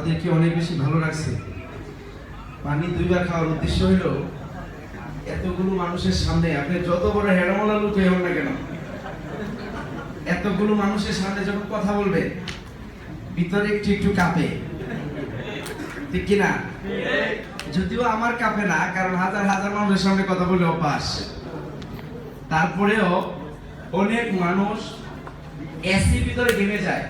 আমাদেরকে অনেক বেশি ভালো লাগছে পানি দুইবার খাওয়ার উদ্দেশ্য হইল, এতগুলো মানুষের সামনে, আপনি যত বড় হেরামলা লোক হন না কেন? এতগুলো মানুষের সামনে যখন কথা বলবে, ভিতরে একটু একটু কাঁপে। ঠিক কিনা? যদিও আমার কাঁপে না, কারণ হাজার হাজার মানুষের সামনে কথা বলে অভ্যাস। তারপরেও অনেক মানুষ এসি ভিতরে ঘেমে যায়।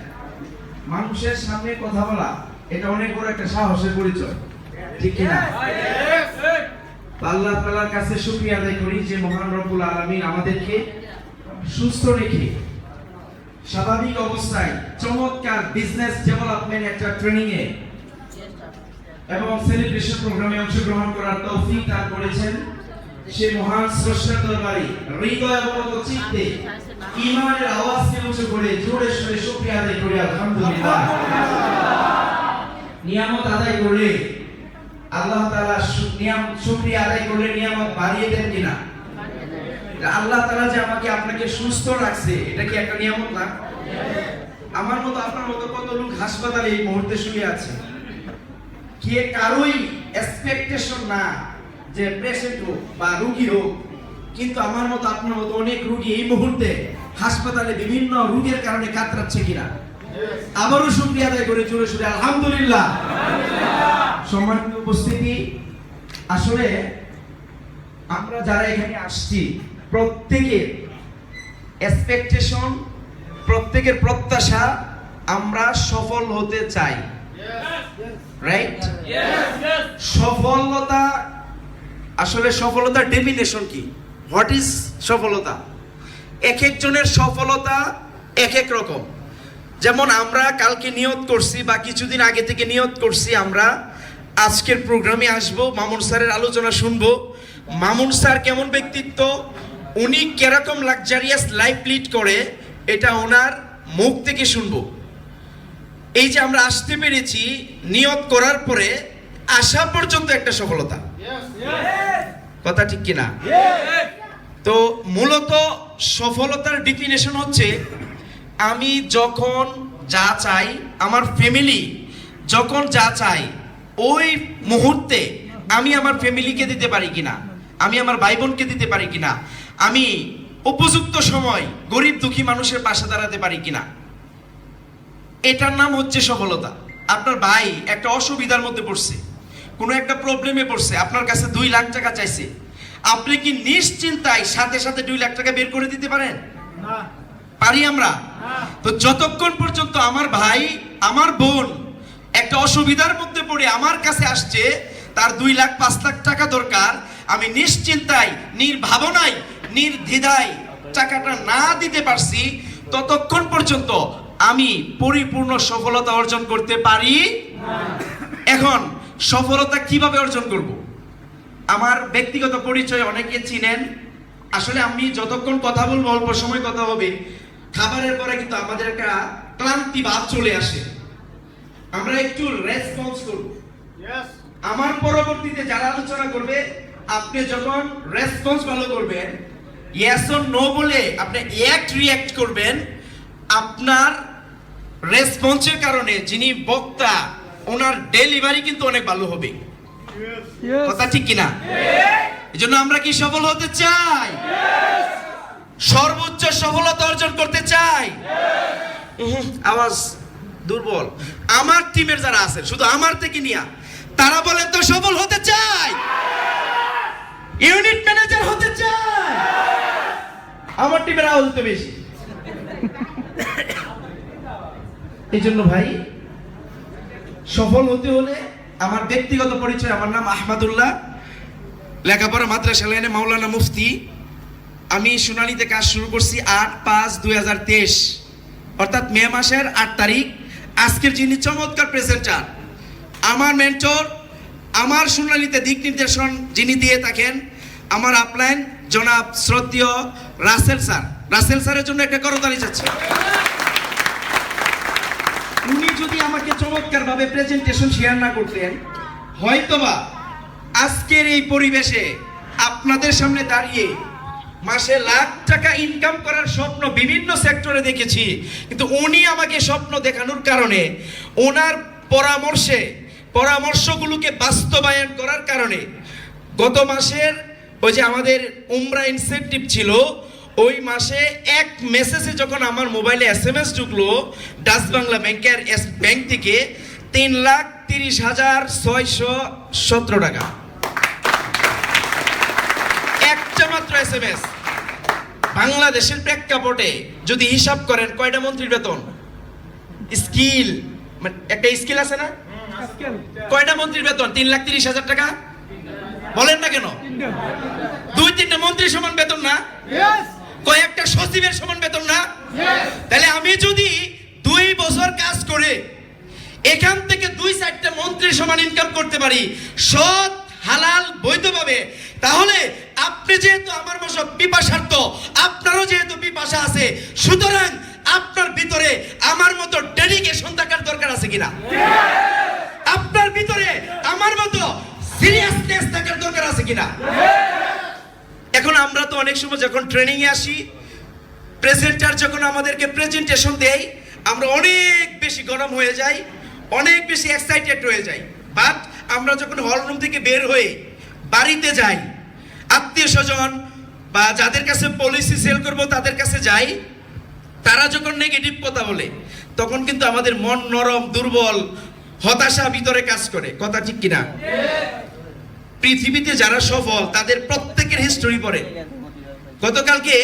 মানুষের সামনে কথা বলা এটা অনেক বড় একটা সাহসের পরিচয়। ঠিক কিনা? আল্লাহ তাআলার কাছে শুকরিয়া আদায় করি যে মহান রব্বুল আলামিন আমাদেরকে সুস্থ রেখে স্বাভাবিক অবস্থায় চমৎকার বিজনেস ডেভেলপমেন্ট একটা ট্রেনিং এ এবং সেলিব্রেশন প্রোগ্রামে অংশগ্রহণ করার তৌফিক দান করেছেন সে মহান স্রষ্টার দরবারে। হৃদয় অবগত চিত্তে ইমানের আওয়াজকে উঁচু করে জোরে সোরে শুকরিয়া আদায় করি, আলহামদুলিল্লাহ। নিয়ামত আদায় করলে আল্লাহ তাআলা শু- নিয়াম শুকরিয়া আদায় করলে নিয়ামত বাড়িয়ে দেন কিনা? আল্লাহ তাআলা যে আমাকে আপনাকে সুস্থ রাখছে, এটা কি একটা নিয়ামত না? আমার মতো, আপনার মতো কত লোক হাসপাতালে এই মুহূর্তে শুয়ে আছে। কে কারোই এক্সপেকটেশন না যে পেশেন্ট হোক বা রুগী হোক, কিন্তু আমার মতো আপনার মতো অনেক রুগী এই মুহূর্তে হাসপাতালে বিভিন্ন রোগের কারণে কাতরাচ্ছে কিনা? আবারও শুক্রিয়া আদায় করে, জোরে সুরে, আলহামদুলিল্লাহ। সম্মানিত উপস্থিতি, আসলে আমরা যারা এখানে আসছি, প্রত্যেকের এক্সপেকটেশন প্রত্যেকের প্রত্যাশা আমরা সফল হতে চাই। রাইট সফলতা, আসলে সফলতার ডেফিনেশন কি? হোয়াট ইজ সফলতা? এক একজনের সফলতা এক এক রকম। যেমন আমরা কালকে নিয়ত করছি বা কিছুদিন আগে থেকে নিয়ত করছি আমরা আজকের প্রোগ্রামে আসব মামুন স্যারের আলোচনা শুনব। মামুন স্যার কেমন ব্যক্তিত্ব? উনি কেরকম লাক্সারিয়াস লাইফ লিড করে এটা ওনার মুখ থেকে শুনব। এই যে আমরা আসতে পেরেছি নিয়ত করার পরে আসা পর্যন্ত একটা সফলতা। কথা ঠিক কিনা? তো মূলত সফলতার ডিফিনেশন হচ্ছে আমি যখন যা চাই, আমার ফ্যামিলি যখন যা চাই, ওই মুহূর্তে আমি আমার ফ্যামিলিকে দিতে পারি কিনা, আমি আমার ভাই বোনকে দিতে পারি কিনা, আমি উপযুক্ত সময় গরিব দুঃখী মানুষের পাশে দাঁড়াতে পারি কিনা। এটার নাম হচ্ছে সফলতা। আপনার ভাই একটা অসুবিধার মধ্যে পড়ছে, কোনো একটা প্রবলেমে পড়ছে, আপনার কাছে দুই লাখ টাকা চাইছে। আপনি কি নিশ্চিন্তায় সাথে সাথে দুই লাখ টাকা বের করে দিতে পারেন? পারি আমরা? তো যতক্ষণ পর্যন্ত আমার ভাই, আমার বোন একটা অসুবিধার মধ্যে পড়ে আমার কাছে আসছে, তার দুই লাখ, পাঁচ লাখ টাকা দরকার, আমি নিশ্চিন্তায়, নির্ভাবনায়, নির্দ্বিধায় টাকাটা না দিতে পারছি, ততক্ষণ পর্যন্ত আমি পরিপূর্ণ সফলতা অর্জন করতে পারি? এখন সফলতা কীভাবে অর্জন করব? আমার ব্যক্তিগত পরিচয়, অনেকে চিনেন। আসলে আমি যতক্ষণ কথা বলব, অল্প সময় কথা হবে খাবারের পরে কিন্তু আমাদের একটা ক্লান্তি ভাব চলে আসে। আমরা একটু রেসপন্স করব। আমার পরবর্তীতে যারা আলোচনা করবে আপনি যখন রেসপন্স ভালো করবেন ইয়েস অর নো বলে আপনি অ্যাক্ট রিঅ্যাক্ট করবেন আপনার রেসপন্সের কারণে যিনি বক্তা ওনার ডেলিভারি কিন্তু অনেক ভালো হবে। কথা ঠিক কিনা? এই জন্য আমরা কি সফল হতে চাই? সর্বোচ্চ সফলতা অর্জন করতে চাই। আওয়াজ দুর্বল। আমার টিমের যারা আছে শুধু আমার থেকে নিয়া, তারা বলেন তো সফল হতে চাই। ইউনিট ম্যানেজার হতে চাই। আমার টিমের আওয়াজ তো বেশি। এই জন্য ভাই, সফল হতে হলে আমার ব্যক্তিগত পরিচয়, আমার নাম আহমদুল্লাহ। লেখাপড়া মাদ্রাসা লাইনে মাওলানা মুফতি। আমি সোনালিতে কাজ শুরু করছি আট পাঁচ দুই হাজার তেইশ। অর্থাৎ মে মাসের আট তারিখ। আজকের যিনি চমৎকার প্রেজেন্টার আমার মেন্টর আমার সোনালীতে দিক নির্দেশন যিনি দিয়ে থাকেন, আমার আপলাইন জনাব শ্রদ্ধীয় রাসেল স্যার। রাসেল স্যারের জন্য একটা করতালি যাচ্ছে উনি যদি আমাকে চমৎকার ভাবে প্রেজেন্টেশন শেয়ার না করতেন, হয়তোবা আজকের এই পরিবেশে আপনাদের সামনে দাঁড়িয়ে মাসে লাখ টাকা ইনকাম করার স্বপ্ন বিভিন্ন সেক্টরে দেখেছি। কিন্তু উনি আমাকে স্বপ্ন দেখানোর কারণে, ওনার পরামর্শে, পরামর্শগুলোকে বাস্তবায়ন করার কারণে গত মাসের ওই যে আমাদের উমরা ইনসেন্টিভ ছিল, ওই মাসে এক মেসেজে যখন আমার মোবাইলে এস এম এস ঢুকলো ডাচ বাংলা ব্যাংকের ব্যাংক থেকে তিন লাখ তিরিশ হাজার ছয়শো সতেরো টাকা একটা মাত্র এস এম এস বাংলাদেশের প্রেক্ষাপটে যদি হিসাব করেন কয়টা মন্ত্রীর বেতন? স্কিল মানে একটা স্কিল আছে না? কয়টা মন্ত্রীর বেতন? তিন লাখ তিরিশ হাজার টাকা? বলেন না কেন? দুই তিনটা মন্ত্রী সমান বেতন না? কয়েকটা সচিবের সমান বেতন না? তাহলে আমি যদি দুই বছর কাজ করে এখান থেকে দুই চারটা মন্ত্রীর সমান ইনকাম করতে পারি সৎ হালাল বৈধভাবে তাহলে আপনি যেহেতু আমার মতো পিপাসার্থ, আপনারও যেহেতু পিপাসা আছে, সুতরাং আপনার ভিতরে আমার মতো ডেডিকেশন থাকার দরকার আছে কিনা? আপনার ভিতরে আমার মতো সিরিয়াসনেস থাকার দরকার আছে কিনা? এখন আমরা তো অনেক সময় যখন ট্রেনিং এ আসি প্রেজেন্টার যখন আমাদেরকে প্রেজেন্টেশন দেয়, আমরা অনেক বেশি গরম হয়ে যাই, অনেক বেশি এক্সাইটেড হয়ে যাই। বাট আমরা যখন হল রুম থেকে বের হয়ে বাড়িতে যাই আত্মীয় স্বজন বা যাদের কাছে পলিসি সেল করব, তাদের কাছে যাই, তারা যখন নেগেটিভ কথা বলে, তখন কিন্তু আমাদের মন নরম, দুর্বল, হতাশা ভিতরে কাজ করে। কথা ঠিক কিনা? পৃথিবীতে যারা সফল, তাদের প্রত্যেকের হিস্টোরি পড়ে। গতকালকে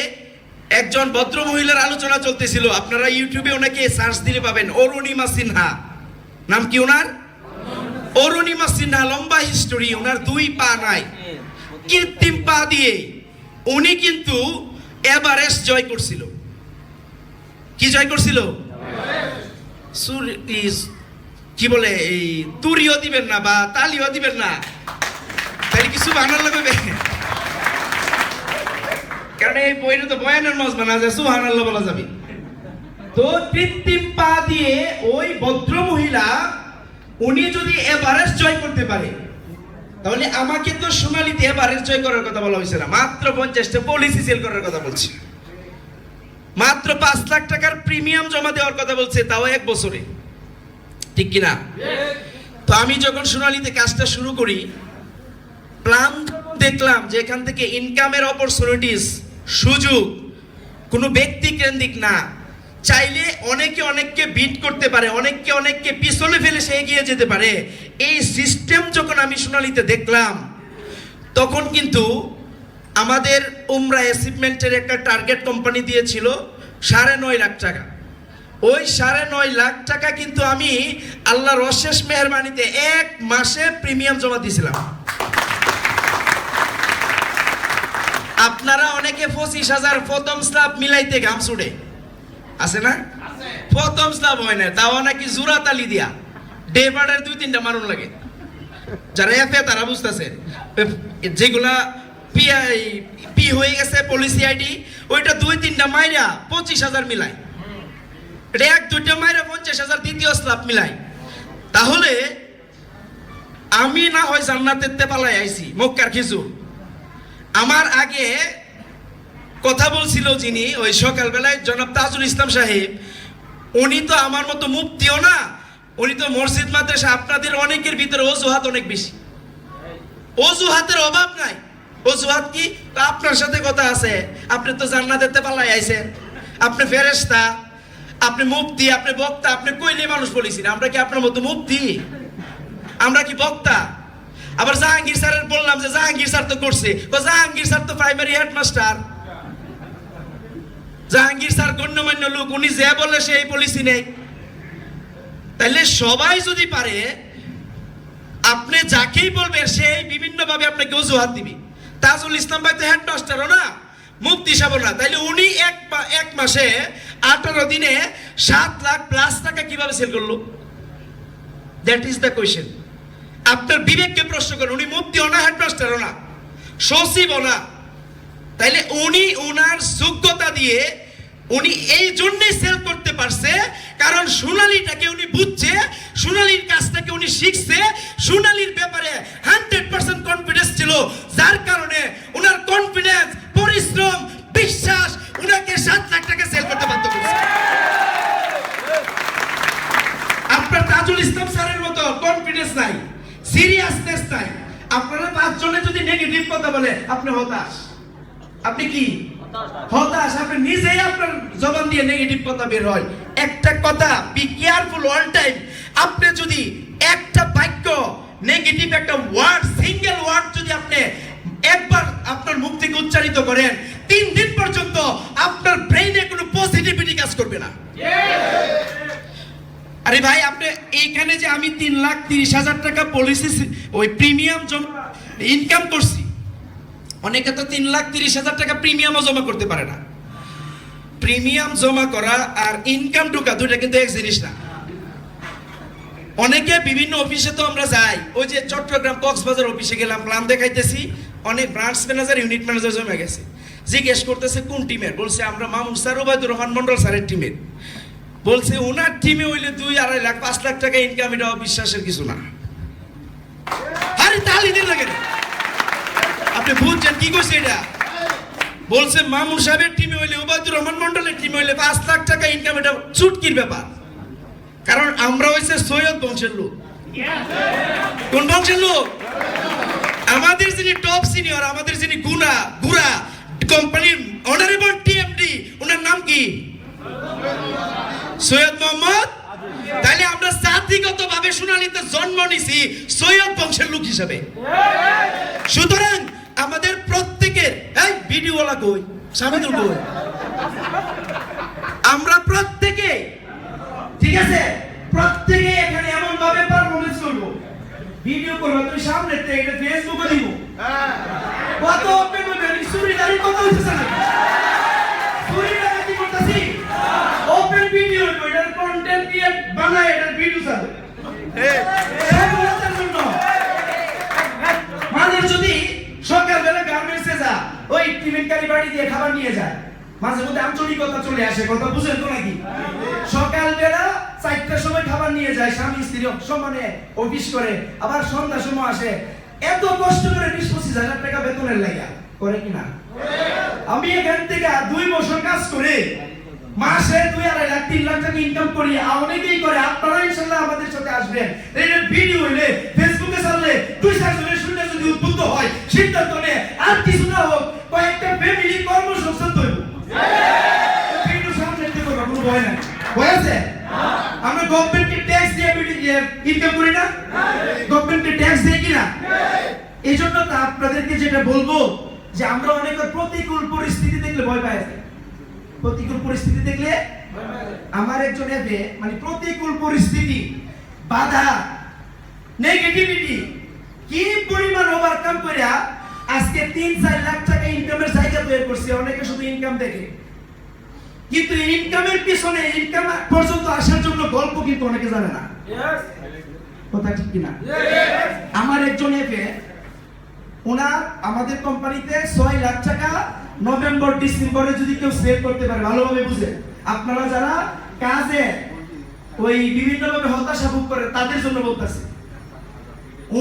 একজন ভদ্র মহিলার আলোচনা চলতেছিল। আপনারা ইউটিউবে ওনাকে সার্চ দিলে পাবেন, অরুণিমা সিনহা। নাম কি ওনার? অরুণিমা সিনহা, লম্বা হিস্টোরি ওনার দুই পা নাই। কৃত্রিম পা দিয়ে উনি কিন্তু এভারেস্ট জয় করছিল। কি জয় করছিল? কি বলে, এই তুরিও দিবেন না বা তালিও দিবেন না। তাহলে কিছু বানার লাগবে কারণ এই বইটা তো বয়ানের মাছ বানা যায় সুহানাল্লাহ বলা যাবে। তো কৃত্রিম পা দিয়ে ওই ভদ্র মহিলা উনি যদি এভারেস্ট জয় করতে পারে তাহলে আমাকে তো সোনালিতে এভারেস্ট জয় করার কথা বলা হয়েছে না। মাত্র পঞ্চাশটা পলিসি সেল করার কথা বলছি। মাত্র পাঁচ লাখ টাকার প্রিমিয়াম জমা দেওয়ার কথা বলছে, তাও এক বছরে। ঠিক কিনা? তো আমি যখন সোনালিতে কাজটা শুরু করি প্ল্যান দেখলাম যে এখান থেকে ইনকামের অপরচুনিটিস সুযোগ, কোনো ব্যক্তি কেন্দ্রিক না। চাইলে অনেকে অনেককে বিট করতে পারে, অনেককে অনেককে পিছনে ফেলে সে এগিয়ে যেতে পারে। এই সিস্টেম যখন আমি সোনালিতে দেখলাম, তখন কিন্তু আমাদের উমরা অ্যাচিভমেন্টের একটা টার্গেট কোম্পানি দিয়েছিল সাড়ে নয় লাখ টাকা। ওই সাড়ে নয় লাখ টাকা কিন্তু আমি আল্লাহর অশেষ মেহরবানিতে এক মাসে প্রিমিয়াম জমা দিয়েছিলাম। আপনারা অনেকে পঁচিশ হাজার প্রথম স্লাব মিলাইতে ঘাম ছুড়ে। আছে না? প্রথম স্লাব হয় না তাও নাকি জোড়া তালি দিয়া। ডে বার্ডের দুই তিনটা মারুন লাগে। যারা এফে তারা বুঝতেছে। যেগুলা পিআই পি হয়ে গেছে পলিসি আইডি ওইটা দুই তিনটা মাইরা পঁচিশ হাজার মিলাই এটা এক দুইটা মাইরা পঞ্চাশ হাজার দ্বিতীয় স্লাব মিলাই তাহলে আমি না হয় জান্নাতের তেপালাই আইছি মক্কার খিজুর। আমার আগে কথা বলছিল যিনি ওই সকালবেলায় জনাব তাজুল ইসলাম সাহেব, উনি তো আমার মতো মুক্তিও না, উনি তো মসজিদ, মাদ্রাসা, আপনাদের অনেকের ভিতরে অজুহাত অনেক বেশি। অজুহাতের অভাব নাই। অজুহাত কি? আপনার সাথে কথা আছে। আপনি তো জান্নাতেতে পাল্লাই আইছেন। আপনি ফেরেস্তা আপনি মুক্তি আপনি বক্তা, আপনি কইলে মানুষ বলেছি না। আমরা কি আপনার মতো মুক্তি আমরা কি বক্তা? আবার জাহাঙ্গীর স্যারের বললাম যে জাহাঙ্গীর স্যার তো করছে। জাহাঙ্গীর স্যার তো প্রাইমারি হেডমাস্টার জাহাঙ্গীর স্যার গণ্যমান্য লোক, উনি যে বলে সেই পলিসি নেই। তাহলে সবাই যদি পারে, আপনি যাকেই বলবেন সেই বিভিন্ন ভাবে আপনাকে অজুহাত দিবি। তাজুল ইসলাম ভাই তো হেডমাস্টারও না মুক্তি সাহেব না। তাইলে উনি এক এক মাসে আঠারো দিনে সাত লাখ প্লাস টাকা কীভাবে সেল করল? দ্যাট ইজ দ্য কোয়েশ্চেন আপনার বিবেককে প্রশ্ন করেন, উনি মুক্তিও না হেডমাস্টারও না, সচিবও না। তাইলে উনি ওনার যোগ্যতা দিয়ে উনি এই জন্যই সেল করতে পারছে, কারণ সোনালিটাকে উনি বুঝছে, সোনালির কাজটাকে উনি শিখছে। সোনালির ব্যাপারে হান্ড্রেড পার্সেন্ট কনফিডেন্স ছিল, যার কারণে ওনার কনফিডেন্স পরিশ্রম, বিশ্বাস উনাকে সাত লাখ টাকা সেল করতে বাধ্য করছে। আপনার তাজুল ইসলাম স্যারের মতো কনফিডেন্স নাই সিরিয়াসনেস নাই। আপনারা পাঁচজনে যদি নেগেটিভ কথা বলে, আপনি হতাশ। আপনি কি? হতাশ, আপনি নিজেই আপনার জবান দিয়ে নেগেটিভ কথা বের হয়। একটা কথা বি কেয়ারফুল অল টাইম আপনি যদি একটা বাক্য নেগেটিভ একটা ওয়ার্ড সিঙ্গেল ওয়ার্ড যদি আপনি একবার আপনার মুখ থেকে উচ্চারিত করেন, তিন দিন পর্যন্ত আপনার ব্রেইনে কোনো পজিটিভিটি কাজ করবে না। আরে ভাই, আপনি এইখানে যে আমি তিন লাখ তিরিশ হাজার টাকা পলিসি ওই প্রিমিয়াম জমা ইনকাম করছি অনেকে তো তিন লাখ তিরিশ হাজার টাকা প্রিমিয়ামও জমা করতে পারে না। প্রিমিয়াম জমা করা আর ইনকাম ঢোকা দুইটা কিন্তু এক জিনিস না। অনেকে বিভিন্ন অফিসে তো আমরা যাই, ওই যে চট্টগ্রাম কক্সবাজার অফিসে গেলাম প্ল্যান দেখাইতেছি, অনেক ব্রাঞ্চ ম্যানেজার ইউনিট ম্যানেজার জমে গেছে। জিজ্ঞেস করতেছে, কোন টিমের বলছে, আমরা মামুন স্যার, ওবায়দুর রহমান মন্ডল স্যারের টিমের বলছে ওনার টিমে হইলে দুই আড়াই লাখ, পাঁচ লাখ টাকা ইনকাম এটা অবিশ্বাসের কিছু না। আরে তালি দিন লাগে না। আপনি বুঝছেন কি কইছে এটা? বলছে মামুন সাহেবের টিমে হইলে, ওবায়দুর রহমান মন্ডলের টিমে হইলে পাঁচ লাখ টাকা ইনকাম এটা চুটকির ব্যাপার। কারণ আমরা হইছে সৈয়দ বংশের লোক। কোন বংশের লোক? আমাদের যিনি টপ সিনিয়র আমাদের যিনি গুনা গুরা কোম্পানির অনারেবল টিএমডি ওনার নাম কি? সৈয়দ মোহাম্মদ? তাহলে আমরা জাতিগত ভাবে সোনালীতে জন্ম নিছি সৈয়দ বংশের লোক হিসাবে। সুতরাং আমাদের প্রত্যেকের এই ভিডিওওয়ালা কই? সামিদুল কই? আমরা প্রত্যেকে ঠিক আছে? প্রত্যেকে এখানে এমন ভাবে পারফরমেন্স করব। ভিডিও করব তুমি সামনে থেকে এটা ফেসবুকে দিব। কত ওপেন হবে? সুরি দাঁড়ি কত হইতেছে না সুরি দাঁড়ি কি করতেছি? ওপেন ভিডিও এটার কন্টেন্ট দিয়ে বানায় এটার ভিডিও চালু। সফলতার জন্য। মানুষ যদি সকালবেলা গার্মেন্টসে যা ওই টিফিন কারি বাড়ি দিয়ে খাবার নিয়ে যায়। মাঝে মধ্যে আঞ্চলিকতা চলে আসে, কথা বুঝেন তো নাকি? সকালবেলা চারটার সময় খাবার নিয়ে যায়, স্বামী, স্ত্রী সমানে অফিস করে, আবার সন্ধ্যার সময় আসে। এত কষ্ট করে বিশ পঁচিশ হাজার টাকা বেতনের লাগা করে কিনা আমি এখান থেকে দুই বছর কাজ করে মাসে দুই আড়াই লাখ, তিন লাখ টাকা ইনকাম করি। অনেকেই করে, আপনারা ইনশাল্লাহ আমাদের সাথে আসবেন। ভিডিও হইলে ফেসবুকে ছাড়লে দুই চারজনে শুনে যদি উদ্বুদ্ধ হয়, সিদ্ধান্ত নে। আর কিছু না হোক, কয়েকটা ফ্যামিলি কর্মসংস্থান তৈরি ভিডিও সামনে কোনো ভয় ভয় আছে? আমরা গভর্নমেন্টকে ট্যাক্স দিয়ে ইনকাম করি না? গভর্নমেন্টকে ট্যাক্স দেয় কি না এই জন্য আপনাদেরকে যেটা বলব, যে আমরা অনেক প্রতিকূল পরিস্থিতি দেখলে ভয় পাই প্রতিকূল পরিস্থিতি দেখলে আমার একজন মানে প্রতিকূল পরিস্থিতি, বাধা নেগেটিভিটি কি পরিমাণ ওভারকাম করিয়া আজকে তিন চার লাখ টাকা ইনকামের জায়গা তৈরি করছে? অনেকে শুধু ইনকাম দেখে। কিন্তু ইনকামের পিছনে ইনকাম পর্যন্ত আসার জন্য গল্প কিন্তু অনেকে জানে না। কথা ঠিক কিনা? আমার একজন এফে ওনার আমাদের কোম্পানিতে ছয় লাখ টাকা নভেম্বর ডিসেম্বরে যদি কেউ সেভ করতে পারে ভালোভাবে বুঝে। আপনারা যারা কাজে ওই বিভিন্নভাবে হতাশা ভোগ করে তাদের জন্য বলতেছে।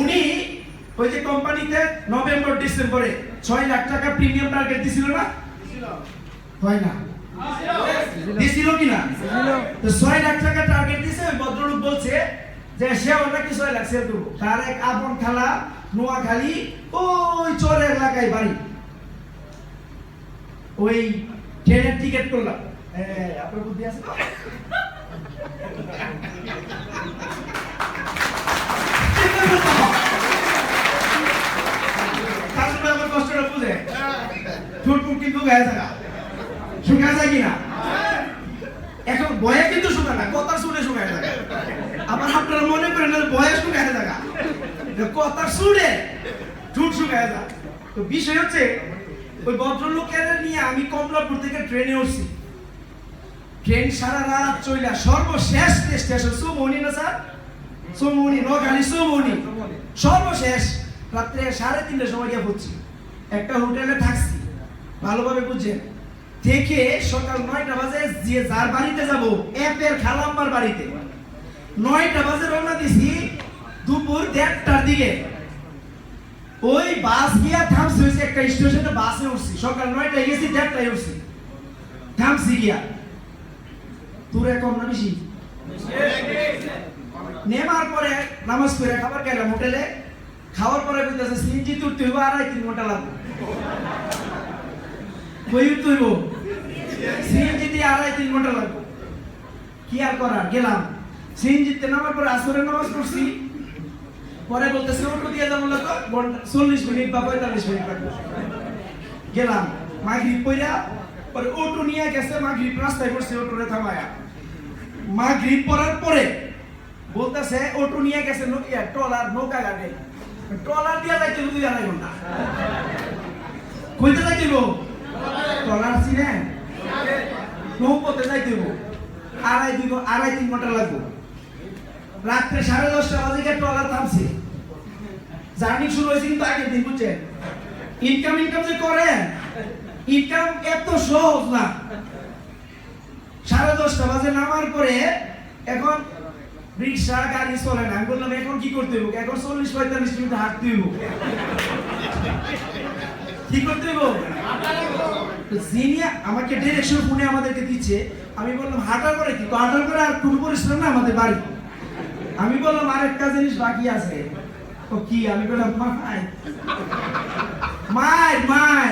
উনি ওই যে কোম্পানিতে নভেম্বর, ডিসেম্বরে ছয় লাখ টাকা প্রিমিয়াম টার্গেট দিছিল না? হয় না। দিছিল কি না? তো ছয় লাখ টাকা টার্গেট দিছে ভদ্রলোক বলছে যে, সে নাকি ছয় লাখ সেল করব তার এক আপন খালা নোয়াখালী, ওই চরের এলাকায় বাড়ি। ওই ট্রেনের টিকিট করলাম। আপনার বুদ্ধি আছে? কিন্তু গায়ে থাকা। শুকা যায় কিনা? এখন বয়ে কিন্তু শুকা না শুনে শুকায় থাকা। আবার আপনারা মনে করেন বয়ে শুকায় থাকা। শুনে শুকায় তো বিষয় হচ্ছে, ওই নিয়ে আমি কমলাপুর থেকে ট্রেনে উঠছি। ট্রেন সারা রাত চইলা সর্বশেষ স্টেশন সুমনি না স্যার? সুমনি নোয়াখালী সুমনি। সর্বশেষ, রাত্রে সাড়ে তিনটার সময় গিয়ে পড়ছি একটা হোটেলে থাকছি। ভালোভাবে বুঝছেন থেকে সকাল নয়টা বাজে যে যার বাড়িতে যাব এপের খালাম্মার বাড়িতে। নয়টা বাজে রওনা দিছি দুপুর দেড়টার দিকে। ওই বাস গিয়া থামছে হয়েছে একটা স্টেশনে বাসে উঠছি। সকাল নয়টায় গেছি, দেড়টায় উঠছি। থামছি গিয়া। দূরে কম না বেশি? নেমার পরে নামাজ পড়ে খাবার খেলাম হোটেলে। খাওয়ার পরে কইতাছে, সিএনজি তুলতে হইব, আড়াই তিন ঘণ্টা লাগবে। কই উঠতে হইব সিএনজি দিয়ে আড়াই, তিন ঘণ্টা লাগবে। কি আর করার? গেলাম। সিএনজিতে নামার পরে আসরের নামাজ পড়ছি। পরে বলতেছে, অটো দিয়ে যাব লাগো ঘণ্টা চল্লিশ মিনিট বা পঁয়তাল্লিশ মিনিট লাগবে। গেলাম। মাগরিব পইরা পরে অটো নিয়ে গেছে। মাগরিব রাস্তায় পড়ছে, অটোরে থামায়া। মাগরিব পড়ার পরে বলতেছে, অটো নিয়ে গেছে নকিয়া, ট্রলার, নৌকা ঘাটে। ট্রলার দিয়ে যাইতে দুই আড়াই ঘণ্টা। কইতে যাইতে ট্রলার চিনেন নৌপথে যাইতে আড়াই দুই আড়াই তিন ঘণ্টা লাগবে। রাত্রে সাড়ে দশটা বাজে ট্রলার থামছে। জার্নি শুরু হয়েছে কিন্তু আগের দিন, বুঝছেন? ইনকাম ইনকাম যে করেন ইনকাম এত সহজ না। সাড়ে দশটা বাজে নামার পরে এখন রিক্সা, গাড়ি চলে না। আমি বললাম, এখন কি করতে হইব? এখন চল্লিশ পঁয়তাল্লিশ মিনিট হাঁটতে হইব। কি করতে যিনি আমাকে ডিরেকশন ফোনে আমাদেরকে দিচ্ছে, আমি বললাম, হাঁটার পরে কি? হাঁটার পরে আর কোনো পরিশ্রম না আমাদের বাড়ি? আমি বললাম, আরেকটা জিনিস বাকি আছে। ও কি? আমি বললাম মাই মাই মাই